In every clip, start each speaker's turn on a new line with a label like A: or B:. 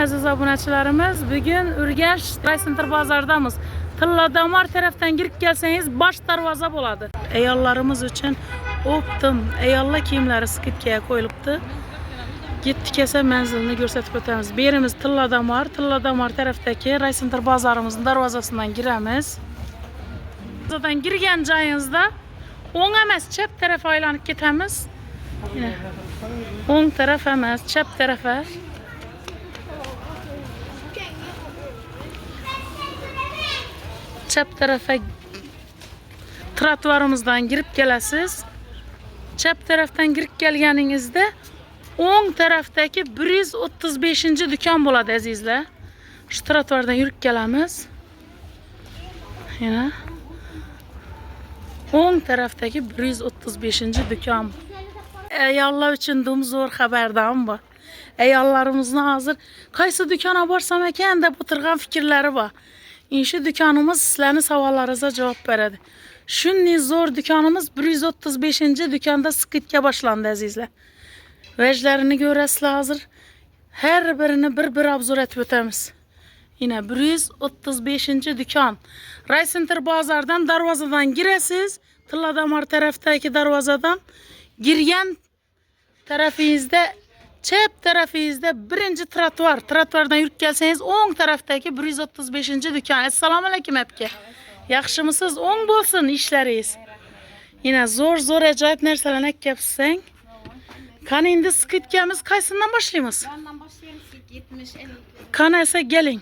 A: aziz obunachilarimiz. Bugun Urganch Raycenter bozordamiz. Tilla Damar tarafdan girib kelsangiz bosh darvoza bo'ladi. Ayollarimiz uchun optim ayollar kiyimlari skidkaga qo'yilibdi. Yetdik esa manzilni ko'rsatib o'tamiz. Bu yerimiz Tilla Damar, Tilla Damar tarafdagi Raycenter bozorimizning darvozasidan giramiz. Darvozadan girgan joyingizda o'ng emas, chap tarafga aylanib ketamiz. O'ng taraf emas, chap tarafa. Chap tarafa trotuarimizdan girib kelasiz. Chap tarafdan girib kelganingizda o'ng tarafdagi 135-do'kon bo'ladi azizlar. Shu trotuardan yurib kelamiz. Yana o'ng tarafdagi 135-do'kon. Ayollar uchun dum zo'r xabardam bor. Ayollarimizni hozir qaysi do'kona borsam ekan deb o'tirgan fikrlari bor. Inshi do'konimiz sizlarning savollaringizga javob beradi. Shunday zo'r do'konimiz 135-do'konda skidga boshlandi azizlar. Vajlarini ko'rasizlar hozir. Har birini bir-bir obzor etib o'tamiz. Yine 135-do'kon. Raycenter bozordan darvozadan girasiz. Tilladamar tarafdagi darvozadan girgan tarafingizda chap tarafingizda birinchi trotuar. Trotuardan yurib kelsangiz o'ng tarafdagi 135-do'kon. Assalomu alaykum apka. Yaxshimisiz? O'ng bo'lsin ishlaringiz. Yine narsalarni kelibsizsang. Qani endi skidkamiz qaysidan boshlaymiz?
B: Yandan başlayalım. 70, 50.
A: Qani esa keling.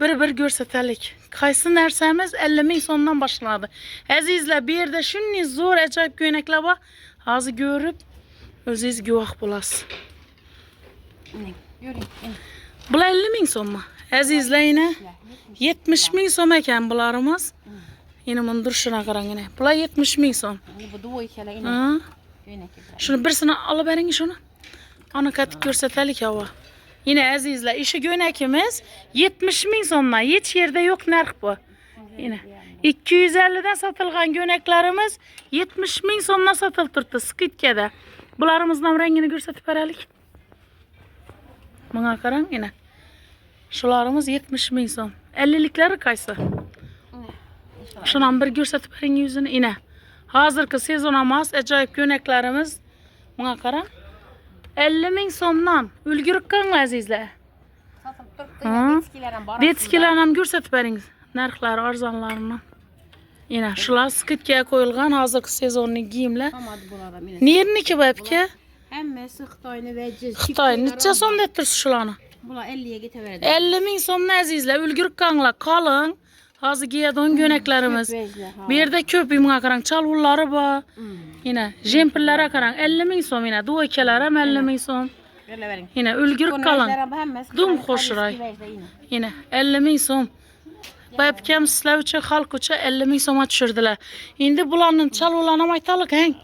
A: Bir-bir ko'rsataylik. Qaysi narsamiz 50 ming so'mdan boshlanadi. Azizlar, bu yerda shunday zo'r ajoyib ko'ylaklar bor. Hozir ko'rib o'zingiz guvoh bo'lasiz. Bular 50 ming so'mmi? Azizlar, yine 70 ming so'm ekan bularimiz. Yine bunu duruşuna qarang yine. Bular 70 ming so'm.
B: Bu duvo ikele inin.
A: Ha?
B: Yürüyün ekibler.
A: Shuni birsini olib bering shuni. Ana qattiq ko'rsataylik havo. Yine azizlar, ishi go'nakimiz 70 ming so'mdan. Hech yerda yo'q narx bu. Yine 250 dan sotilgan go'naklarimiz 70 ming so'mdan sotilib turibdi skidkada. Bularimizni rangini ko'rsatib beraylik. Bunga qarang yine. Shularimiz 70 ming so'm. 50liklari qaysi? Shuni ham bir ko'rsatib bering yuzini. Yine. Hozirgi sezon emas, ajoyib ko'ynaklarimiz. Bunga qarang. 50 ming so'mdan ulgurib qolgan azizlar.
B: Satılıp durdu.
A: Ha?
B: Betskilerin barasında.
A: Betskilarni ham ko'rsatib bering. Narxlari arzonlarini. Yine hozirgi sezonning kiyimlar.
B: Tamam hadi burada inin.
A: Nerniki bu apka?
B: Hemmesi Xitoyni ve ciz.
A: Xitoy necha so'm deb tursiz shularni?
B: Bula 50'ye getiverdi.
A: 50 ming so'mdan azizlar ulgurib qolganlar. Qalin. Hozir kiyadigan ko'ynaklarimiz. Bu yerda ko'p bunga qarang, chalvullari bor. Yine jempillari qarang 50 ming so'm yine. Duvakelar ham 50 ming so'm. Yine ulgurib qolin. Dum xo'shroy. Yine 50 ming so'm. Bayapkam sizlar uchun xalq uchun 50 ming so'mga tushirdilar. Endi bularni chaluvlarni ham aytaylik, hang.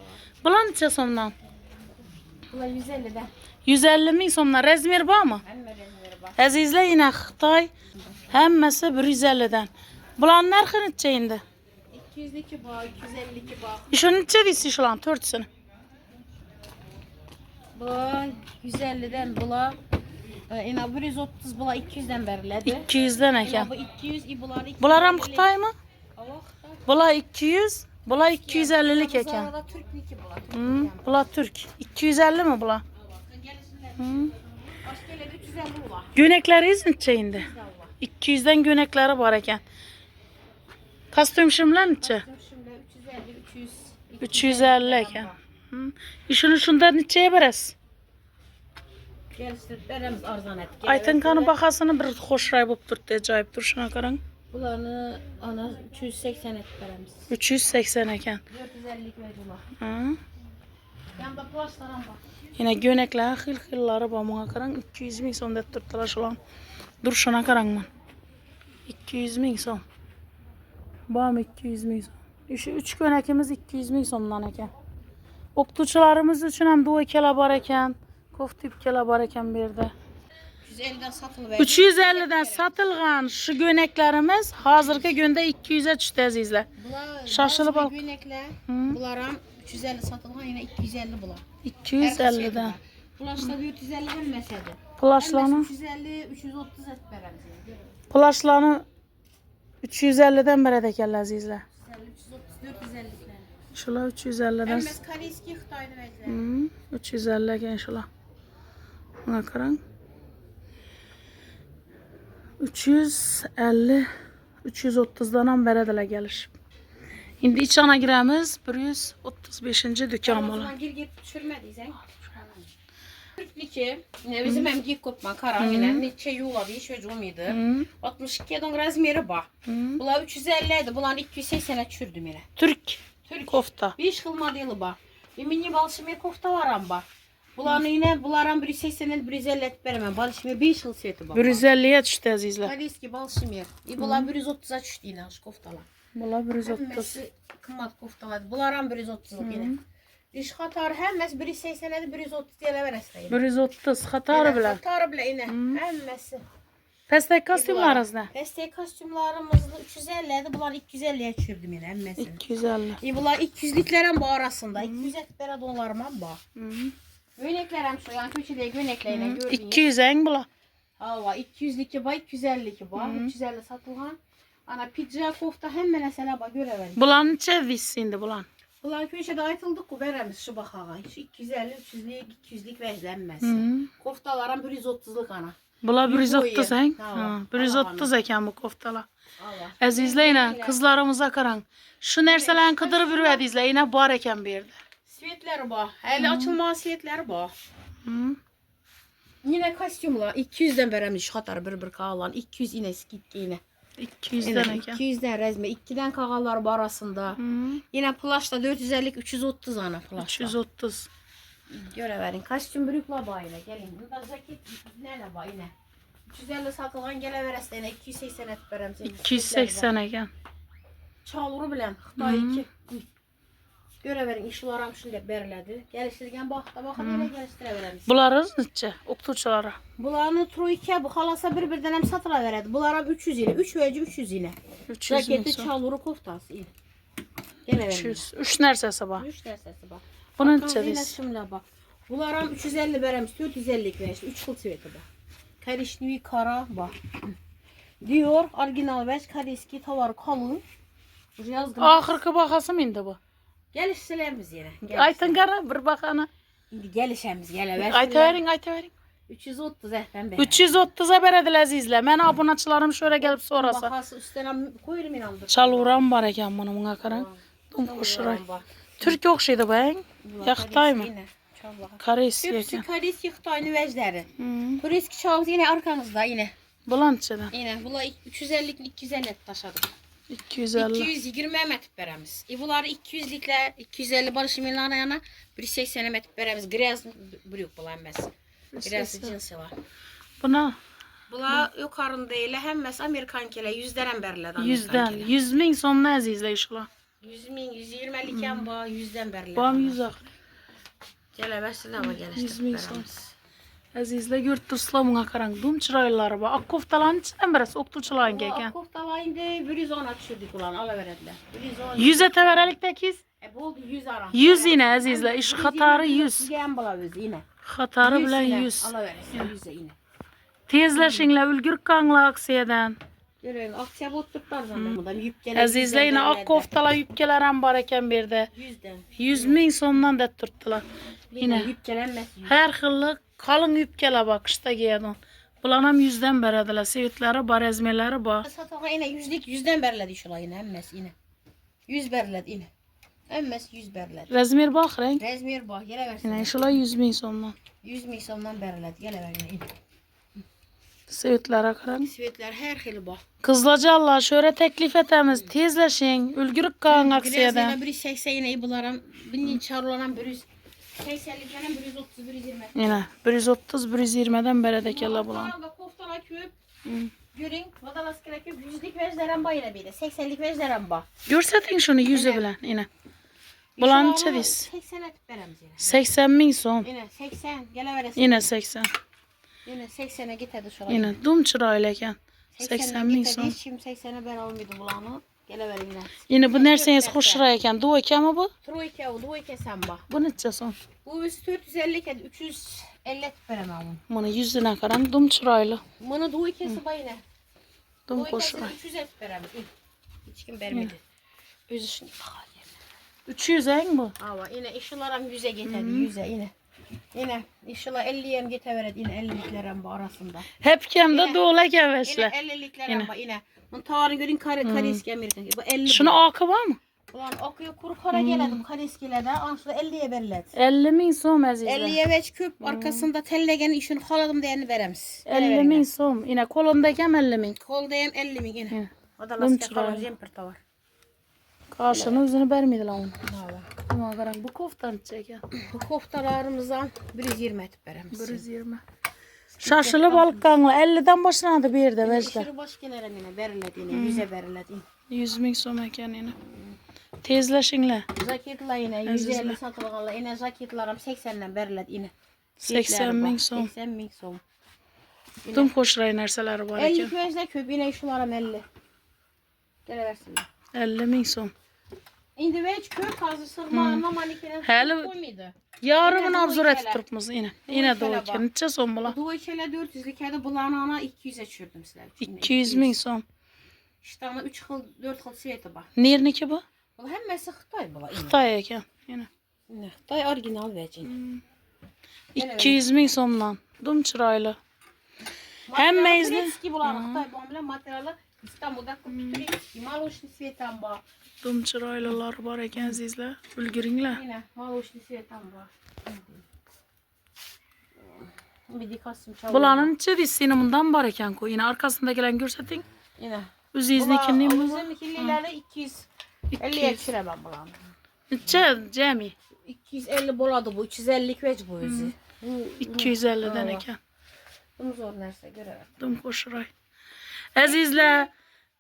A: Bular necha so'mdan?
B: Bula 150'den.
A: 150 ming so'mdan. Razmer bormi?
B: Hemme rezilleri bak.
A: Azizlar, yine Xitoy hammasi 150 dan. Bularning narxi necha endi?
B: 202 bak, 252 bak.
A: Shu necha deysiz shularni to'rtisini?
B: Bu 150'den bula. E, Ina 130 bula 200'den veriledi.
A: 200 dan
B: Ina
A: ekan.
B: bu 200 i bular 250.
A: Bular ham Xitoymi?
B: Allah Xitoy.
A: Bular 200, bular 250lik ekan.
B: Zarada Türk'niki bular.
A: Hı, bular Türk. 250 mi bular? Hı.
B: Başka yerlerde 350 bular.
A: Gönekleriz necha endi?
B: Allah.
A: 200'den gönekleri var ekan. Kostyum shimlar necha?
B: Şimdi 350, 300.
A: 350 ekan. Hı. Ishini shunda nechaga berasiz?
B: Geliştirip veremiz arzan et.
A: Aytin qani bahasini bir xo'shray bo'lib turibdi, ajoyib turishini qarang.
B: Bularını ana 380 et veremiz.
A: 380 ekan.
B: 450 veriyorlar.
A: Hı.
B: Yanında plaştaran bak.
A: Yine göneklar xil-xillari bor. Bunga qarang 200 ming so'm deb turibdilar shular. Durishini qarangman. 200 ming so'm. Bormi 200 ming so'm. Shu 3 ko'nakimiz 200 ming so'mdan ekan. O'qituvchilarimiz uchun ham duvakelar bor ekan. Koftipkalar bor ekan bu yerda.
B: 150'den satılıver.
A: 350 dan sotilgan shu ko'naklarimiz hozirgi kunda 200 ga tushdi azizlar.
B: Bular
A: Şaşılıp al.
B: Günekle.
A: Hı.
B: Bular ham 350 satılgan yine 250 bular.
A: 250 dan.
B: Bular işte 450'den mesedi.
A: Plaşlarını,
B: 350, 330 et veremiz. yani.
A: plaşlarını 350'den beri edekerler azizler.
B: 350, 330, 450'ler.
A: Şula 350'den.
B: Emmes Koreyski Xitoyni vəzlər.
A: Hmm, 350 ekan şula. Buna qarang. 350 330'dan ham beradilar gelishib. Endi ichana giramiz 135 dükkan bola.
B: Gir gir düşürmədiysən. Türkniki, ne bizim hem giyik kopma karan yine neçe yuladı iş ve cumiydi.
A: Hmm.
B: 62 don razmeri ba. Bunlar 350 idi. Bunlar 280'e çürdüm yine.
A: Türk
B: Türk.
A: kofta.
B: Bir iş kılmadıylı ba. Bir mini balşımir kofta var amba. Bunların yine bunların 180'e 150 et veremem. Balşımir bir iş kıl seti ba.
A: 150'ye düştü azizler.
B: Kaliski balşımir. E bunlar 130'a çüştü yine aş koftalar.
A: Bula 130.
B: Hemmesi kımmat koftalar. Bunların 130 yine. İş katar hemmesi 180'e 130 TL veresteyim.
A: 130 Xatarı bilen.
B: Katar bile yine. Hemmesi.
A: Pestek kostyumlar arasında.
B: Destek kostümlarımızı 350 idi. Bunlar 250'ye çürdüm yine hemmesini.
A: 250.
B: E bunlar 200'liklerin bu arasında. 200 et bera dolarım bu.
A: Hı.
B: Göneklerim şu yan köşede göneklerine gördüğünüz.
A: 200 en bula.
B: Hava 200'lik var 250'lik var. 350 satılgan. Ana pizza kofta hemen mesela bak göreverin.
A: Bulanın içe vissindi bulan.
B: Bunlar köşede aytıldık ku veremiz şu bakağa. Şu 250 300'lik 200'lik vezlenmez.
A: Hı.
B: Koftalarım 130'luk ana.
A: Bula 130 en.
B: Tamam.
A: Ha, 130 ekan bu koftalar.
B: Allah.
A: Azizleyine kızlarımıza karan. Şu nerselen kıdırı bir verdiyizle yine bar eken bir yerde.
B: Svetleri bu. Hele açılma svetleri bu.
A: Hı.
B: Yine kostümler 200'den veremiz şu kadar bir bir kalan 200 yine skit yine.
A: 200'den eken.
B: 200'den rezme 2'den kağalar bu arasında.
A: Hı.
B: Yine plaşta 450'lik 330 ana plaşta.
A: 330.
B: Göre verin. Kostüm brükla bayına gelin. Burada ceket nerede bay yine. 350 satılgan gele verestene 280 et verem. seni.
A: 280 eken.
B: Çavuru bilen Xitay 2. Göre verin işlaram şimdi beriledi. Geliştirgen bakta bakın yine geliştirebiliriz.
A: Bularız neçe? Oktuçulara.
B: Bularını troike bu halasa bir birden hem satıla veredi. Bulara 300 yine. 3 veci 300 yine.
A: 300
B: Ceketi
A: neyse.
B: çavuru koftası. Gene verin.
A: 300. 3 nersesi var.
B: 3 dersesi bak.
A: Bunun
B: Bakın
A: içe
B: yine
A: biz.
B: şimdi bak. Bulara 350 veremiz. 450 vermiş. 3 kıl siveti bak. Karışnıvi kara bak. Diyor orijinal veş kariski tavar kalın. Buraya yazgın.
A: Ahırkı bakasım indi bu.
B: Gelişselerimiz yine.
A: Aytın kara bir bakana.
B: Şimdi gelişemiz gele
A: Ayta verin ayta verin.
B: 330 ehben be.
A: 330'a berediler azizle. Ben abonaçılarım şöyle gelip sorasa.
B: Bakası üstüne koyurum inandır.
A: Çaluram var eken bunu buna karan. Dum koşuray. Türk okşaydı ben. Yaktay mı? Karesi
B: Hepsi
A: eken.
B: karis yıktayını vecleri.
A: Hı.
B: Turiski çavuz yine arkanızda yine.
A: Bulan içeden.
B: Yine bula 350'lik 250 et taşıdık.
A: 250.
B: 220 emet veremiz. E bunları 200'likle 250 barış milyon yana 180 emet veremiz. Grez büyük bula emez. Grez cinsi var.
A: Buna
B: Bula yukarında ile hemmes Amerikan kele yüzden beriledi.
A: yüzden. Yüz min sonuna azizle işula.
B: 100 min, 120 iken bu yüzden beriledi.
A: Bam yüz ak.
B: Gele versin ama geliştirip
A: Yüz min son. Azizle gürt tusla buna karan. Dum çıraylar var. Ak koftaların içinden biraz oktuçulan geken.
B: Koftalayında 110 açırdık ulan alıverediler. 110.
A: Yüze teverelik tekiz.
B: E buldu 100 aram.
A: Yüz yine azizle. İş hatarı yüz.
B: Gen bulavuz yine.
A: Hatarı bilen yüz.
B: Alıverirsin 100'e yine.
A: Tezleşinle ülgür kanla aksiyeden.
B: Görün aksiya botluklar zaten bundan yük gelen.
A: Azizle yine ak koftala yüpkeler hem var eken bir de.
B: Yüzden.
A: Yüz min sonundan da tuttular.
B: Yine gelenmez.
A: Her xillik kalın yüpkele bak işte giyedin. Bulanam yüzden berediler. Sivitleri var, ezmeleri var.
B: Satağa yine yüzlük yüzden beriledi şula yine emmes yine. Yüz beriledi yine. Emmes yüz beriledi.
A: Rezmir bak renk.
B: Rezmir bak gele versin.
A: Yine şula yüz min sonundan.
B: Yüz milyondan beriledi gele ver yine.
A: Sivitlere karan.
B: Svetler her xili bak.
A: Kızlaca Allah şöyle teklif etemiz. Tezleşin. Ülgürük kan aksiyeden.
B: Biraz biri 80 yine bularım. Binin çarlanan bir yüz. 80'lik yana bir yüz otuz, bir yüz yirmi.
A: Yine 130 120'den beredekelle bulan.
B: Koftalar, köp. Görün, vadalas köp. Yüzlük vezleren ba bir de. 80'lik vezleren ba.
A: Görsetin şunu yüzü bilen yine. Bulan içeriz.
B: 80 et veremiz yine.
A: 80 min son.
B: Yine 80. Gele veresin.
A: Yine 80.
B: Yine 80'e git hadi şuraya.
A: Yine dum çıraylıken. 80 min son.
B: Hiç kim 80'e ben almıyordum bulanı. Yine.
A: Bu nerseniz hoşrayken. Du eki ama bu.
B: Troike oldu, bu iki sen ba.
A: Bu neçe son?
B: Bu biz 450 kedi 300 50 veremem onu.
A: Bunu yüzüne karan dum çıraylı.
B: Bunu duy kesi bayına.
A: Dum koşuray.
B: 300 et veremem. Hiç kim vermedi. Özü şimdi bakalım.
A: 300 en bu.
B: Ama yine işçilerim 100'e getirdi. 100'e yine. Yine işçiler 50'ye mi getirdi yine 50'liklerin bu arasında.
A: Hep kemde
B: Yine-
A: doğula
B: Yine
A: geveşle.
B: 50'liklerin
A: Yine.
B: bu yine. Bunun tavarını görün kare, kareski Amerikan. Bu 50
A: Şunu
B: bu.
A: akı var mı?
B: Ulan okuyor kuru kara geledim kareskiyle Anşıda 50'ye verildi.
A: 50 min som azizler.
B: 50'ye veç küp arkasında tellegen işini haladım diyeni veremiz.
A: 50 min som. Yine kolundayken 50 min.
B: Koldayım 50 mi yine.
A: Yine.
B: O da
A: çırağıyla.
B: kalır jemper tavar.
A: Karşını üzerine vermedi lan onu.
B: Hava.
A: Ama karan bu koftan çeken.
B: Bu koftalarımızdan 120 etip veremiz.
A: 120. Şaşılı balık kanlı 50'den başlanadı bir de vecde.
B: Aşırı baş gelirim yine verildi yine. Yüze verildi.
A: 100 min som eken yine. Tezleşinle.
B: Zakitla yine 150 satılganla yine zakitlarım 80'den verildi yine.
A: 80 min som.
B: 80 min som.
A: Dum koşray nerseler var
B: 50
A: eken.
B: közle köp yine şularım 50. Geleversinler.
A: 50 min som.
B: İndi veç köp hazır sırmağına manikene
A: Hele-
B: koymaydı.
A: Yarımın abzor
B: doğru
A: et
B: kele.
A: turpumuz yine. Yine doğru eken. Neçe som bula?
B: Bu içele 400'lik hadi bulağına 200'e çürdüm sizler. için.
A: 200 min som.
B: İşte ama 3 yıl 4 yıl siyeti bak.
A: Nirniki bu?
B: Bu hemmesi Xitay bula.
A: Xitay eken. Yine.
B: Yine Xitay orijinal vecin.
A: 200 min somlan. Dum çıraylı. Hem meyzli-
B: Xitay bu amele materyali İstanbul'da kupitür eski. Maloşni siyetan ba.
A: Dum çıraylılar var eken sizler. Ülgürinle.
B: Yine maloşni siyetan ba.
A: Bulanın içi disinumundan var eken ko. Yine arkasında gelen görsetin.
B: Yine.
A: Üzü iznikini mi var?
B: Bizim ikilileri 200. 50'ye
A: 200.
B: çiremem bulan.
A: Neçe Cemi?
B: 250 boladı bu. 350 vec bu yüzü. Bu
A: 250'den
B: Allah.
A: eken.
B: Bunu zor nerse göre.
A: Dum koşuray. Azizler.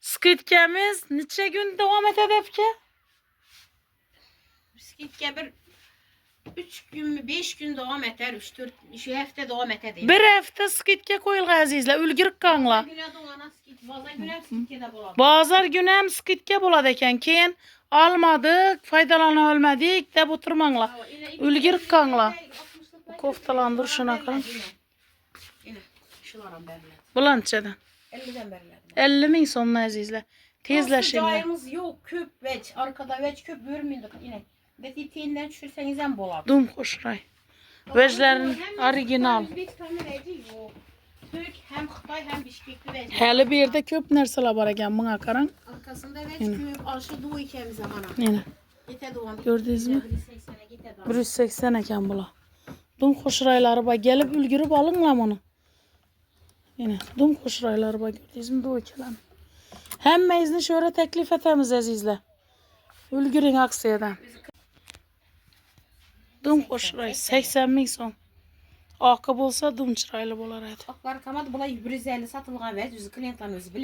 A: Skidkemiz neçe gün devam edip ki?
B: Biskit bir 3 gün mü 5 gün devam eder. 3 4 şu hafta devam eder. değil.
A: Bir hafta skidke koyulga azizler. Ülgürük kanla.
B: De.
A: Bazar günem skidke buladı eken. Keyin almadık, faydalanabilmedik de bu turmangla. Ülgürük kanla. Koftalandır şuna kan.
B: Yine. Yine. Şulara berler.
A: Bulançadan.
B: 50'den berler.
A: 50 min sonuna azizler. Tezleşinler.
B: Cayımız yok. Köp veç. Arkada veç köp görmüyorduk yine. Betitiğinden düşürseniz hem boladı.
A: Dum koşuray. Vejlerin orijinal.
B: Türk hem Xitay hem Bişkekli veç.
A: Hele bir yerde köp nerseler var eken bana karan.
B: Arkasında veç köp. Aşı doğu iken zamana.
A: Yine. Gördünüz mü?
B: 80'e gite doğan.
A: 180 eken bula. Dum koşurayları bak gelip ülgürüp alınla bunu. Yine dum koşurayları bak mü doğu kelam. Hem izni şöyle teklif etemiz azizle. Ülgürün aksiyeden. Dum koşuray 80 min son. Akı bolsa dum çıraylı bolar edi.
B: Aklar kamat bula 150 satılgan veç. Özü klientların özü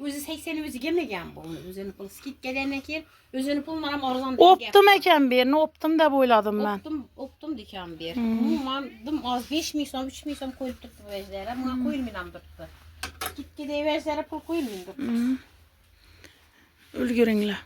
B: biledim ona.
A: Hı.
B: Karşılığında kımmat. Özü 80'i özü gemegen bu. Özünü pul skit gelene ki özünü pulmaram arzan
A: Optum eken birini optum da boyladım ben.
B: Optum, optum diken bir. Umman dım az 5 milyon 3 milyon koyup tuttu veclere. Buna koyulmayalım tuttu. Git gidey veclere pul koyulmayalım tuttu.
A: Ülgürünle.